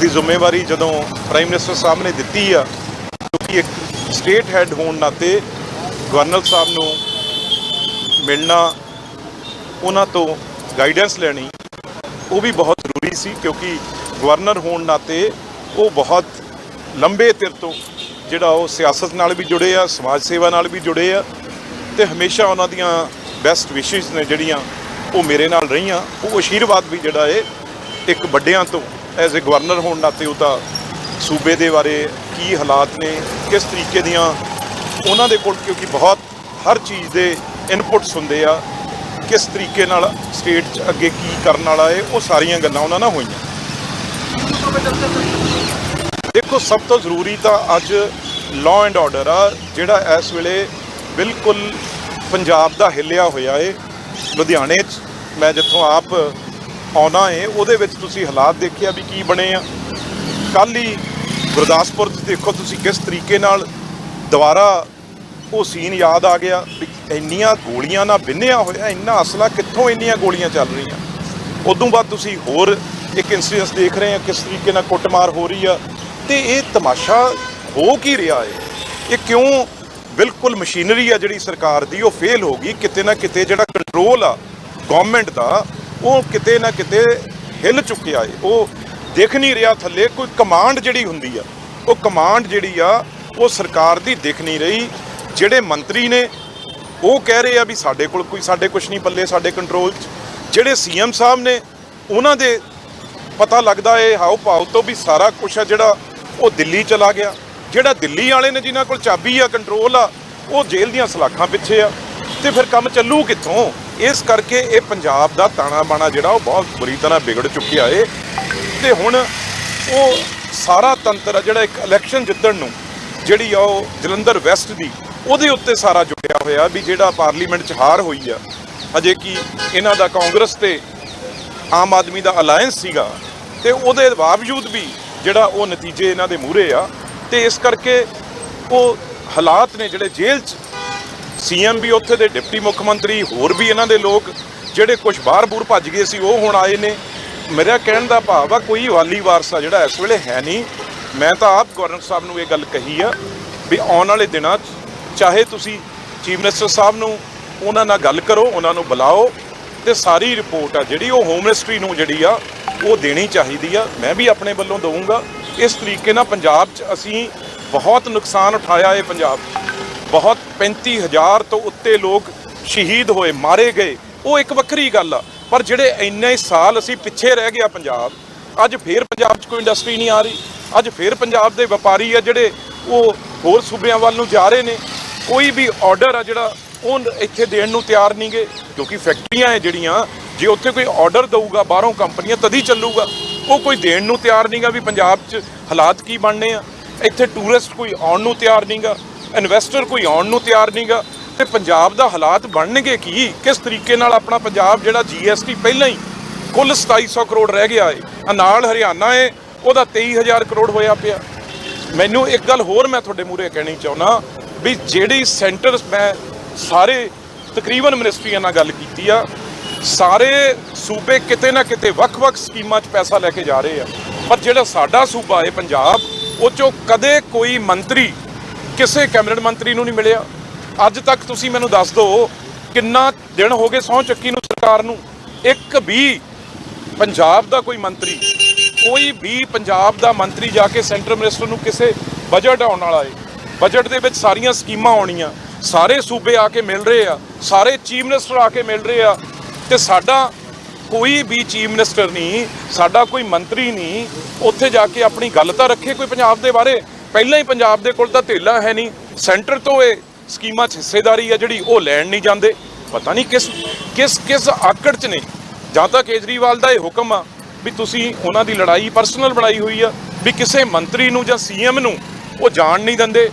ਦੀ ਜ਼ਿੰਮੇਵਾਰੀ ਜਦੋਂ prime minister ਸਾਹਿਬ ਨੇ ਦਿੱਤੀ ਆ, ਕਿਉਂਕਿ ਇੱਕ ਸਟੇਟ ਹੈੱਡ ਹੋਣ ਨਾਤੇ ਗਵਰਨਰ ਸਾਹਿਬ ਨੂੰ ਮਿਲਣਾ, ਉਹਨਾਂ ਤੋਂ ਗਾਈਡੈਂਸ ਲੈਣੀ, ਉਹ ਵੀ ਬਹੁਤ ਜ਼ਰੂਰੀ ਸੀ, ਕਿਉਂਕਿ ਗਵਰਨਰ ਹੋਣ ਨਾਤੇ ਉਹ ਬਹੁਤ ਲੰਬੇ ਚਿਰ ਤੋਂ ਜਿਹੜਾ ਉਹ ਸਿਆਸਤ ਨਾਲ ਵੀ ਜੁੜੇ ਆ, ਸਮਾਜ ਸੇਵਾ ਨਾਲ ਵੀ ਜੁੜੇ ਆ ਤੇ ਹਮੇਸ਼ਾ ਉਹਨਾਂ ਦੀਆਂ ਬੈਸਟ ਵਿਸ਼ੇਸ ਨੇ ਜਿਹੜੀਆਂ ਉਹ ਮੇਰੇ ਨਾਲ ਰਹੀਆਂ, ਉਹ ਆਸ਼ੀਰਵਾਦ ਵੀ ਜਿਹੜਾ ਏ ਇੱਕ ਵੱਡਿਆਂ ਤੋਂ ਐਜ਼ ਅ ਗਵਰਨਰ ਹੋਣ ਨਾਤੇ ਉਹ ਤਾਂ ਸੂਬੇ ਦੇ ਬਾਰੇ ਕੀ ਹਾਲਾਤ ਨੇ, ਕਿਸ ਤਰੀਕੇ ਦੀਆਂ ਉਹਨਾਂ ਦੇ ਕੋਲ, ਕਿਉਂਕਿ ਬਹੁਤ ਹਰ ਚੀਜ਼ ਦੇ ਇਨਪੁਟਸ ਹੁੰਦੇ ਆ, ਕਿਸ ਤਰੀਕੇ ਨਾਲ ਸਟੇਟ 'ਚ ਅੱਗੇ ਕੀ ਕਰਨ ਵਾਲਾ ਏ ਉਹ ਸਾਰੀਆਂ ਗੱਲਾਂ ਉਹਨਾਂ ਨਾਲ ਹੋਈਆਂ। ਦੇਖੋ, ਸਭ ਤੋਂ ਜ਼ਰੂਰੀ ਤਾਂ ਅੱਜ ਲਾਅ ਐਂਡ ਆਰਡਰ ਆ, ਜਿਹੜਾ ਇਸ ਵੇਲੇ ਬਿਲਕੁਲ ਪੰਜਾਬ ਦਾ ਹਿੱਲਿਆ ਹੋਇਆ ਏ, ਲੁਧਿਆਣੇ 'ਚ। ਮੈਂ ਜਿੱਥੋਂ ਆਪ ਆਉਣਾ ਏ, ਉਹਦੇ ਵਿੱਚ ਤੁਸੀਂ ਹਾਲਾਤ ਦੇਖਿਆ ਵੀ ਕੀ ਬਣੇ ਆ। ਕੱਲ ਹੀ ਗੁਰਦਾਸਪੁਰ 'ਚ ਦੇਖੋ ਤੁਸੀਂ ਕਿਸ ਤਰੀਕੇ ਨਾਲ ਦੁਬਾਰਾ ਉਹ ਸੀਨ ਯਾਦ ਆ ਗਿਆ ਵੀ ਇੰਨੀਆਂ ਗੋਲੀਆਂ ਨਾਲ ਬਿੰਨਿਆ ਹੋਇਆ, ਇੰਨਾ ਅਸਲਾ ਕਿੱਥੋਂ ਇੰਨੀਆਂ ਗੋਲੀਆਂ ਚੱਲ ਰਹੀਆਂ। ਉਦੋਂ ਬਾਅਦ ਤੁਸੀਂ ਹੋਰ ਇੱਕ ਇਨਸੀਡੈਂਸ ਦੇਖ ਰਹੇ ਆ, ਕਿਸ ਤਰੀਕੇ ਨਾਲ ਕੁੱਟਮਾਰ ਹੋ ਰਹੀ ਆ। ਤੇ ਇਹ ਤਮਾਸ਼ਾ ਹੋ ਕੀ ਰਿਹਾ ਹੈ ਇਹ ਕਿਉਂ ਬਿਲਕੁਲ ਮਸ਼ੀਨਰੀ ਆ ਜਿਹੜੀ ਸਰਕਾਰ ਦੀ, ਉਹ ਫੇਲ ਹੋ ਗਈ। ਕਿਤੇ ਨਾ ਕਿਤੇ ਜਿਹੜਾ ਕੰਟਰੋਲ ਆ ਗਵਰਨਮੈਂਟ ਦਾ ਉਹ ਕਿਤੇ ਨਾ ਕਿਤੇ ਹਿੱਲ ਚੁੱਕਿਆ ਏ। ਉਹ ਦਿਖ ਨਹੀਂ ਰਿਹਾ ਥੱਲੇ, ਕੋਈ ਕਮਾਂਡ ਜਿਹੜੀ ਹੁੰਦੀ ਆ, ਉਹ ਕਮਾਂਡ ਜਿਹੜੀ ਆ, ਉਹ ਸਰਕਾਰ ਦੀ ਦਿਖ ਨਹੀਂ ਰਹੀ। ਜਿਹੜੇ ਮੰਤਰੀ ਨੇ, ਉਹ ਕਹਿ ਰਹੇ ਆ ਵੀ ਸਾਡੇ ਕੋਲ ਕੋਈ, ਸਾਡੇ ਕੁਝ ਨਹੀਂ ਪੱਲੇ, ਸਾਡੇ ਕੰਟਰੋਲ 'ਚ। ਜਿਹੜੇ ਸੀਐਮ ਸਾਹਿਬ ਨੇ, ਉਹਨਾਂ ਦੇ ਪਤਾ ਲੱਗਦਾ ਏ ਹਾਉ ਭਾਉ ਤੋਂ ਵੀ ਸਾਰਾ ਕੁਝ ਆ ਜਿਹੜਾ ਉਹ ਦਿੱਲੀ ਚਲਾ ਗਿਆ। ਜਿਹੜਾ ਦਿੱਲੀ ਵਾਲੇ ਨੇ, ਜਿਨ੍ਹਾਂ ਕੋਲ ਚਾਬੀ ਆ ਕੰਟਰੋਲ ਆ, ਉਹ ਜੇਲ੍ਹ ਦੀਆਂ ਸਲਾਖਾਂ ਪਿੱਛੇ ਆ। ਤੇ ਫਿਰ ਕੰਮ ਚੱਲੂ ਕਿੱਥੋਂ? ਇਸ ਕਰਕੇ ਇਹ ਪੰਜਾਬ ਦਾ ਤਾਣਾ ਬਾਣਾ ਜਿਹੜਾ ਉਹ ਬਹੁਤ ਬੁਰੀ ਤਰ੍ਹਾਂ ਵਿਗੜ ਚੁੱਕਿਆ ਏ। ਤੇ ਹੁਣ ਉਹ ਸਾਰਾ ਤੰਤਰ ਆ ਜਿਹੜਾ ਇੱਕ ਇਲੈਕਸ਼ਨ ਜਿੱਤਣ ਨੂੰ, ਜਿਹੜੀ ਆ ਉਹ ਜਲੰਧਰ ਵੈਸਟ ਦੀ, ਉਹਦੇ ਉੱਤੇ ਸਾਰਾ ਜੁੜਿਆ ਹੋਇਆ ਵੀ ਜਿਹੜਾ ਪਾਰਲੀਮੈਂਟ 'ਚ ਹਾਰ ਹੋਈ ਆ। ਅਜੇ ਕਿ ਇਹਨਾਂ ਦਾ ਕਾਂਗਰਸ ਤੇ ਆਮ ਆਦਮੀ ਦਾ ਅਲਾਈਅੰਸ ਸੀਗਾ ਤੇ ਉਹਦੇ ਬਾਵਜੂਦ ਵੀ ਜਿਹੜਾ ਉਹ ਨਤੀਜੇ ਇਹਨਾਂ ਦੇ ਮੂਹਰੇ ਆ। ਤੇ ਇਸ ਕਰਕੇ ਉਹ ਹਾਲਾਤ ਨੇ ਜਿਹੜੇ ਜੇਲ੍ਹ 'ਚ ਸੀਐਮ ਵੀ ਉੱਥੇ ਦੇ ਡਿਪਟੀ ਮੁੱਖ ਮੰਤਰੀ, ਹੋਰ ਵੀ ਇਹਨਾਂ ਦੇ ਲੋਕ ਜਿਹੜੇ ਕੁਝ ਬਾਹਰ ਬੂਰ ਭੱਜ ਗਏ ਸੀ, ਉਹ ਹੁਣ ਆਏ ਨੇ। ਮੇਰਾ ਕਹਿਣ ਦਾ ਭਾਵ ਆ, ਕੋਈ ਵਾਲੀ ਵਾਰਸਾ ਜਿਹੜਾ ਇਸ ਵੇਲੇ ਹੈ ਨਹੀਂ। ਮੈਂ ਤਾਂ ਆਪ ਗਵਰਨਰ ਸਾਹਿਬ ਨੂੰ ਇਹ ਗੱਲ ਕਹੀ ਆ ਵੀ ਆਉਣ ਵਾਲੇ ਦਿਨਾਂ 'ਚ ਚਾਹੇ ਤੁਸੀਂ ਚੀਫ ਮਿਨਿਸਟਰ ਸਾਹਿਬ ਨੂੰ ਉਹਨਾਂ ਨਾਲ ਗੱਲ ਕਰੋ, ਉਹਨਾਂ ਨੂੰ ਬੁਲਾਓ ਤੇ ਸਾਰੀ ਰਿਪੋਰਟ ਆ ਜਿਹੜੀ ਉਹ ਹੋਮ ਮਿਨਿਸਟਰੀ ਨੂੰ ਜਿਹੜੀ ਆ, ਉਹ ਦੇਣੀ ਚਾਹੀਦੀ ਆ। ਮੈਂ ਵੀ ਆਪਣੇ ਵੱਲੋਂ ਦਊਂਗਾ। ਇਸ ਤਰੀਕੇ ਨਾਲ ਪੰਜਾਬ 'ਚ ਅਸੀਂ ਬਹੁਤ ਨੁਕਸਾਨ ਉਠਾਇਆ ਹੈ ਪੰਜਾਬ 'ਚ। ਬਹੁਤ 35000 ਤੋਂ ਉੱਤੇ ਲੋਕ ਸ਼ਹੀਦ ਹੋਏ, ਮਾਰੇ ਗਏ। ਉਹ ਇੱਕ ਵੱਖਰੀ ਗੱਲ ਆ। ਪਰ ਜਿਹੜੇ ਇੰਨੇ ਸਾਲ ਅਸੀਂ ਪਿੱਛੇ ਰਹਿ ਗਿਆ ਪੰਜਾਬ, ਅੱਜ ਫੇਰ ਪੰਜਾਬ 'ਚ ਕੋਈ ਇੰਡਸਟਰੀ ਨਹੀਂ ਆ ਰਹੀ। ਅੱਜ ਫੇਰ ਪੰਜਾਬ ਦੇ ਵਪਾਰੀ ਆ ਜਿਹੜੇ ਉਹ ਹੋਰ ਸੂਬਿਆਂ ਵੱਲ ਨੂੰ ਜਾ ਰਹੇ ਨੇ। ਕੋਈ ਵੀ ਆਰਡਰ ਆ ਜਿਹੜਾ, ਉਹ ਇੱਥੇ ਦੇਣ ਨੂੰ ਤਿਆਰ ਨਹੀਂ ਨਹੀਂਗੇ ਕਿਉਂਕਿ ਫੈਕਟਰੀਆਂ ਹੈ ਜਿਹੜੀਆਂ, ਜੇ ਉੱਥੇ ਕੋਈ ਆਰਡਰ ਦਊਗਾ, ਬਾਹਰੋਂ ਕੰਪਨੀਆਂ ਤਦੀ ਚੱਲੂਗਾ। ਉਹ ਕੋਈ ਦੇਣ ਨੂੰ ਤਿਆਰ ਨਹੀਂਗਾ ਵੀ ਪੰਜਾਬ 'ਚ ਹਾਲਾਤ ਕੀ ਬਣਨੇ ਆ। ਇੱਥੇ ਟੂਰਿਸਟ ਕੋਈ ਆਉਣ ਨੂੰ ਤਿਆਰ ਨਹੀਂਗਾ ਇਨਵੈਸਟਰ ਕੋਈ ਆਉਣ ਨੂੰ ਤਿਆਰ ਨਹੀਂਗਾ ਤੇ ਪੰਜਾਬ ਦਾ ਹਾਲਾਤ ਬਣਨਗੇ ਕੀ? ਕਿਸ ਤਰੀਕੇ ਨਾਲ ਆਪਣਾ ਪੰਜਾਬ ਜਿਹੜਾ ਜੀਐਸਟੀ ਪਹਿਲਾਂ ਹੀ ਕੁੱਲ 2700 ਕਰੋੜ ਰਹਿ ਗਿਆ ਏ, ਆ ਨਾਲ ਹਰਿਆਣਾ ਏ, ਉਹਦਾ 23000 ਕਰੋੜ ਹੋਇਆ ਪਿਆ। ਮੈਨੂੰ ਇੱਕ ਗੱਲ ਹੋਰ ਮੈਂ ਤੁਹਾਡੇ ਮੂਹਰੇ ਕਹਿਣੀ ਚਾਹੁੰਦਾ ਵੀ ਜਿਹੜੀ ਸੈਂਟਰ ਮੈਂ ਸਾਰੇ ਤਕਰੀਬਨ ਮਿਨਿਸਟਰੀਆਂ ਨਾਲ ਗੱਲ ਕੀਤੀ ਆ, ਸਾਰੇ ਸੂਬੇ ਕਿਤੇ ਨਾ ਕਿਤੇ ਵੱਖ-ਵੱਖ ਸਕੀਮਾਂ 'ਚ ਪੈਸਾ ਲੈ ਕੇ ਜਾ ਰਹੇ ਆ। ਪਰ ਜਿਹੜਾ ਸਾਡਾ ਸੂਬਾ ਹੈ ਪੰਜਾਬ, ਉਹ 'ਚੋਂ ਕਦੇ ਕੋਈ ਮੰਤਰੀ ਕਿਸੇ ਕੈਬਨਿਟ ਮੰਤਰੀ ਨੂੰ ਨਹੀਂ ਮਿਲਿਆ। ਅੱਜ ਤੱਕ ਤੁਸੀਂ ਮੈਨੂੰ ਦੱਸ ਦਿਓ ਕਿੰਨਾ ਦਿਨ ਹੋ ਗਏ ਸਹੁੰ ਚੱਕੀ ਨੂੰ ਸਰਕਾਰ ਨੂੰ। ਇੱਕ ਵੀ ਪੰਜਾਬ ਦਾ ਕੋਈ ਮੰਤਰੀ, ਕੋਈ ਵੀ ਪੰਜਾਬ ਦਾ ਮੰਤਰੀ ਜਾ ਕੇ ਸੈਂਟਰ ਮਿਨਿਸਟਰ ਨੂੰ ਕਿਸੇ ਬਜਟ ਆਉਣ ਵਾਲਾ ਏ। ਬਜਟ ਦੇ ਵਿੱਚ ਸਾਰੀਆਂ ਸਕੀਮਾਂ ਆਉਣੀਆਂ। ਸਾਰੇ ਸੂਬੇ ਆ ਕੇ ਮਿਲ ਰਹੇ ਆ। ਸਾਰੇ ਚੀਫ ਮਿਨਿਸਟਰ ਆ ਕੇ ਮਿਲ ਰਹੇ ਆ। ਤੇ ਸਾਡਾ ਕੋਈ ਵੀ ਚੀਫ ਮਿਨਿਸਟਰ ਨਹੀਂ, ਸਾਡਾ ਕੋਈ ਮੰਤਰੀ ਨਹੀਂ, ਉੱਥੇ ਜਾ ਕੇ ਆਪਣੀ ਗੱਲ ਤਾਂ ਰੱਖੇ ਕੋਈ ਪੰਜਾਬ ਦੇ ਬਾਰੇ। ਪਹਿਲਾਂ ਹੀ ਪੰਜਾਬ ਦੇ ਕੋਲ ਤਾਂ ਧੇਲਾ ਹੈ ਨਹੀਂ, ਸੈਂਟਰ ਤੋਂ ਇਹ ਸਕੀਮਾਂ 'ਚ ਹਿੱਸੇਦਾਰੀ ਆ ਜਿਹੜੀ, ਉਹ ਲੈਣ ਨਹੀਂ ਜਾਂਦੇ। ਪਤਾ ਨਹੀਂ ਕਿਸ ਕਿਸ ਕਿਸ ਆਕੜ 'ਚ ਨੇ। ਜਾਂ ਤਾਂ ਕੇਜਰੀਵਾਲ ਦਾ ਇਹ ਹੁਕਮ ਆ ਵੀ ਤੁਸੀਂ ਉਹਨਾਂ ਦੀ ਲੜਾਈ, ਪਰਸਨਲ ਬਣਾਈ ਹੋਈ ਆ, ਵੀ ਕਿਸੇ ਮੰਤਰੀ ਨੂੰ ਜਾਂ ਸੀਐਮ ਨੂੰ ਉਹ ਜਾਣ ਨਹੀਂ ਦਿੰਦੇ।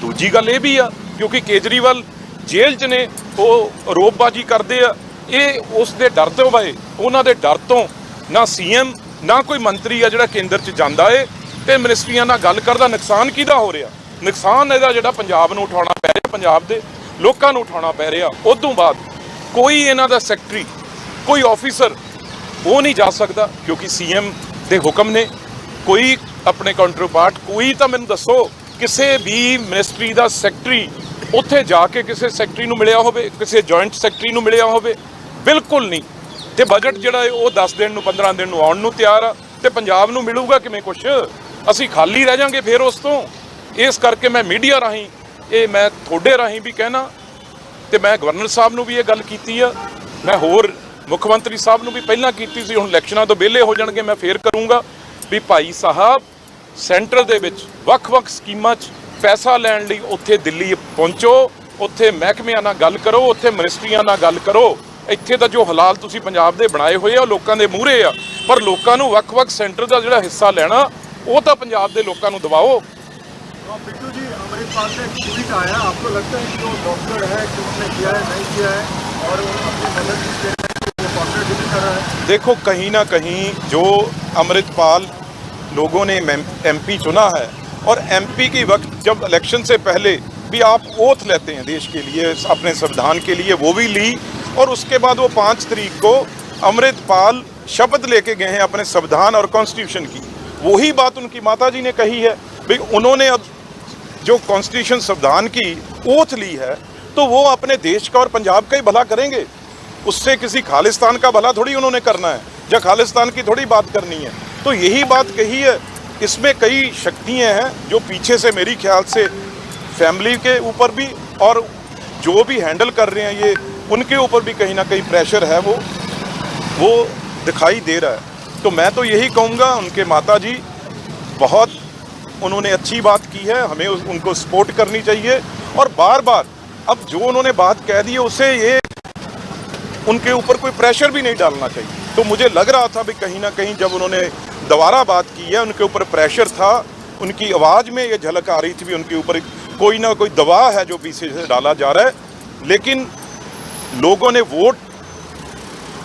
ਦੂਜੀ ਗੱਲ ਇਹ ਵੀ ਆ, ਕਿਉਂਕਿ ਕੇਜਰੀਵਾਲ ਜੇਲ੍ਹ 'ਚ ਨੇ, ਉਹ ਰੋਪਬਾਜੀ ਕਰਦੇ ਆ। ਇਹ ਉਸ ਦੇ ਡਰ ਤੋਂ ਬਏ, ਉਹਨਾਂ ਦੇ ਡਰ ਤੋਂ ਨਾ ਸੀਐਮ ਨਾ ਕੋਈ ਮੰਤਰੀ ਆ ਜਿਹੜਾ ਕੇਂਦਰ 'ਚ ਜਾਂਦਾ ਏ। ਤੇ ਮਿਨਿਸਟਰੀਆਂ ਨਾਲ ਗੱਲ ਕਰਦਾ, ਨੁਕਸਾਨ ਕਿਹਦਾ ਹੋ ਰਿਹਾ? ਨੁਕਸਾਨ ਇਹਦਾ ਜਿਹੜਾ ਪੰਜਾਬ ਨੂੰ ਉਠਾਉਣਾ ਪੈ ਰਿਹਾ, ਪੰਜਾਬ ਦੇ ਲੋਕਾਂ ਨੂੰ ਉਠਾਉਣਾ ਪੈ ਰਿਹਾ। ਉਦੋਂ ਬਾਅਦ ਕੋਈ ਇਹਨਾਂ ਦਾ ਸੈਕਟਰੀ ਕੋਈ ਆਫੀਸਰ ਉਹ ਨਹੀਂ ਜਾ ਸਕਦਾ, ਕਿਉਂਕਿ ਸੀਐਮ ਦੇ ਹੁਕਮ ਨੇ। ਕੋਈ ਆਪਣੇ ਕਾਉਂਟਰਪਾਰਟ ਕੋਈ ਤਾਂ ਮੈਨੂੰ ਦੱਸੋ, ਕਿਸੇ ਵੀ ਮਿਨਿਸਟਰੀ ਦਾ ਸੈਕਟਰੀ ਉੱਥੇ ਜਾ ਕੇ ਕਿਸੇ ਸੈਕਟਰੀ ਨੂੰ ਮਿਲਿਆ ਹੋਵੇ, ਕਿਸੇ ਜੁਆਇੰਟ ਸੈਕਟਰੀ ਨੂੰ ਮਿਲਿਆ ਹੋਵੇ, ਬਿਲਕੁਲ ਨਹੀਂ। ਤੇ ਬਜਟ ਜਿਹੜਾ ਹੈ ਉਹ 10 ਦਿਨ ਨੂੰ 15 ਦਿਨ ਨੂੰ ਆਉਣ ਨੂੰ ਤਿਆਰ ਆ, ਤੇ ਪੰਜਾਬ ਨੂੰ ਮਿਲੂਗਾ ਕਿਵੇਂ ਕੁਛ? ਅਸੀਂ ਖਾਲੀ ਰਹਿ ਜਾਾਂਗੇ ਫਿਰ ਉਸ ਤੋਂ। ਇਸ ਕਰਕੇ ਮੈਂ ਮੀਡੀਆ ਰਾਹੀਂ, ਇਹ ਮੈਂ ਤੁਹਾਡੇ ਰਾਹੀਂ ਵੀ ਕਹਿਣਾ, ਤੇ ਮੈਂ ਗਵਰਨਰ ਸਾਹਿਬ ਨੂੰ ਵੀ ਇਹ ਗੱਲ ਕੀਤੀ ਆ। ਮੈਂ ਹੋਰ ਮੁੱਖ ਮੰਤਰੀ ਸਾਹਿਬ ਨੂੰ ਵੀ ਪਹਿਲਾਂ ਕੀਤੀ ਸੀ, ਹੁਣ ਇਲੈਕਸ਼ਨਾਂ ਤੋਂ ਵਿਹਲੇ ਹੋ ਜਾਣਗੇ, ਮੈਂ ਫੇਰ ਕਰੂੰਗਾ ਵੀ ਭਾਈ ਸਾਹਿਬ ਸੈਂਟਰ ਦੇ ਵਿੱਚ ਵੱਖ-ਵੱਖ ਸਕੀਮਾਂ 'ਚ ਪੈਸਾ ਲੈਣ ਲਈ ਉੱਥੇ ਦਿੱਲੀ ਪਹੁੰਚੋ, ਉੱਥੇ ਮਹਿਕਮਿਆਂ ਨਾਲ ਗੱਲ ਕਰੋ, ਉੱਥੇ ਮਿਨਿਸਟਰੀਆਂ ਨਾਲ ਗੱਲ ਕਰੋ। ਇੱਥੇ ਤਾਂ ਜੋ ਹਾਲਾਤ ਤੁਸੀਂ ਪੰਜਾਬ ਦੇ ਬਣਾਏ ਹੋਏ ਆ, ਉਹ ਲੋਕਾਂ ਦੇ ਮੂਹਰੇ ਆ। ਪਰ ਲੋਕਾਂ ਨੂੰ ਵੱਖ-ਵੱਖ ਸੈਂਟਰ ਦਾ ਜਿਹੜਾ ਹਿੱਸਾ ਲੈਣਾ ਉਹ ਤਾਂ ਪੰਜਾਬ ਦੇ ਲੋਕਾਂ ਨੂੰ ਦਿਵਾਓ तो बिट्टू जी अमृतपाल से एक ट्वीट आया आपको लगता है कि वो डॉक्टर है कि उसने किया है नहीं किया है और वो अपनी मदद की स्टेटमेंट वो कॉन्ट्रेडिक्ट कर रहा है देखो कहीं ना कहीं जो अमृतपाल लोगों ने एमपी चुना है और एमपी की वक्त जब इलेक्शन से पहले भी आप ओथ लेते हैं देश के लिए अपने संविधान के लिए वो भी ली और उसके बाद वो पाँच तारीख को अमृतपाल शपथ लेके गए हैं अपने संविधान और कॉन्स्टिट्यूशन की वही बात उनकी माता जी ने कही है। भाई उन्होंने अब जो कॉन्स्टिट्यूशन संविधान की ओथ ली है तो वो अपने देश का और पंजाब का ही भला करेंगे। उससे किसी खालिस्तान का भला थोड़ी उन्होंने करना है, या खालिस्तान की थोड़ी बात करनी है। तो यही बात कही है, इसमें कई शक्तियाँ हैं, जो पीछे से मेरी ख्याल से फैमिली के ऊपर भी और जो भी हैंडल कर रहे हैं ये, उनके ऊपर भी कहीं ना कहीं प्रेशर है वो वो दिखाई दे रहा है। तो मैं तो यही कहूँगा, उनके माता जी बहुत उन्होंने अच्छी बात की है, हमें उस- उनको सपोर्ट करनी चाहिए। और बार बार अब जो उन्होंने बात कह दी है उससे ये उनके ऊपर कोई प्रेशर भी नहीं डालना चाहिए। तो मुझे लग रहा था भी कहीं ना कहीं जब उन्होंने दोबारा बात की है, उनके ऊपर प्रेशर था, उनकी आवाज़ में ये झलक आ रही थी भी, उनके ऊपर कोई ना कोई दबाव है जो पीछे से डाला जा रहा है। लेकिन लोगों ने वोट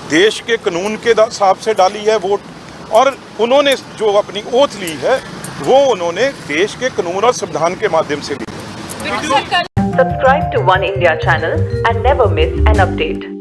देश के कानून के हिसाब से डाली है वोट और उन्होंने जो अपनी ओथ ली है, वो उन्होंने देश के कानून और संविधान के माध्यम से ली है subscribe to One India channel and never miss an update.